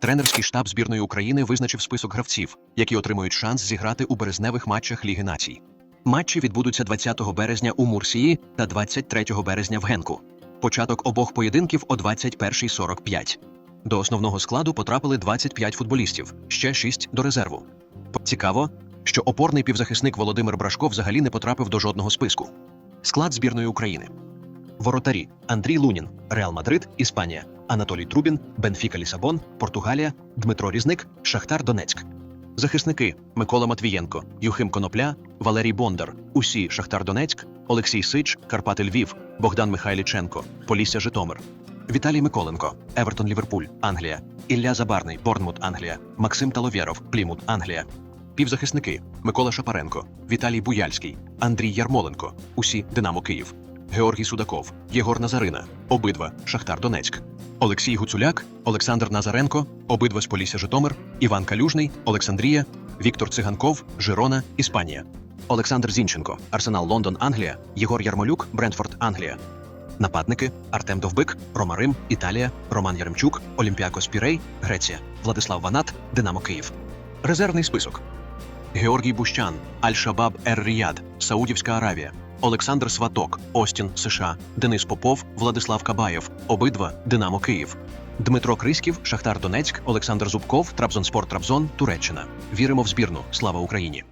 Тренерський штаб збірної України визначив список гравців, які отримують шанс зіграти у березневих матчах Ліги націй. Матчі відбудуться 20 березня у Мурсії та 23 березня в Генку. Початок обох поєдинків о 21.45. До основного складу потрапили 25 футболістів, ще 6 до резерву. Цікаво, що опорний півзахисник Володимир Брашко взагалі не потрапив до жодного списку. Склад збірної України. Воротарі Андрій Лунін, Реал Мадрид, Іспанія, Анатолій Трубін, Бенфіка Лісабон, Португалія, Дмитро Різник, Шахтар Донецьк. Захисники Микола Матвієнко, Юхим Конопля, Валерій Бондар, Усі Шахтар Донецьк, Олексій Сич, Карпати Львів, Богдан Михайліченко, Полісся Житомир, Віталій Миколенко, Евертон Ліверпуль, Англія, Ілля Забарний, Борнмут, Англія, Максим Таловєров, Плімут, Англія. Півзахисники Микола Шапаренко, Віталій Буяльський, Андрій Ярмоленко, усі Динамо Київ, Георгій Судаков, Єгор Назарина, обидва Шахтар Донецьк, Олексій Гуцуляк, Олександр Назаренко, обидва з Полісся Житомир, Іван Калюжний, Олександрія, Віктор Циганков, Жирона, Іспанія, Олександр Зінченко, Арсенал Лондон, Англія, Єгор Ярмолюк, Брентфорд, Англія. Нападники Артем Довбик, Рома Рим, Італія, Роман Яремчук, Олімпіакос Пірей, Греція, Владислав Ванат, Динамо Київ. Резервний список: Георгій Бущан, Аль-Шабаб Ер Ріяд, Саудівська Аравія, Олександр Сваток, Остін, США, Денис Попов, Владислав Кабаєв, обидва Динамо Київ. Дмитро Криськів, Шахтар Донецьк, Олександр Зубков, Трабзонспорт Трабзон, Туреччина. Віримо в збірну. Слава Україні!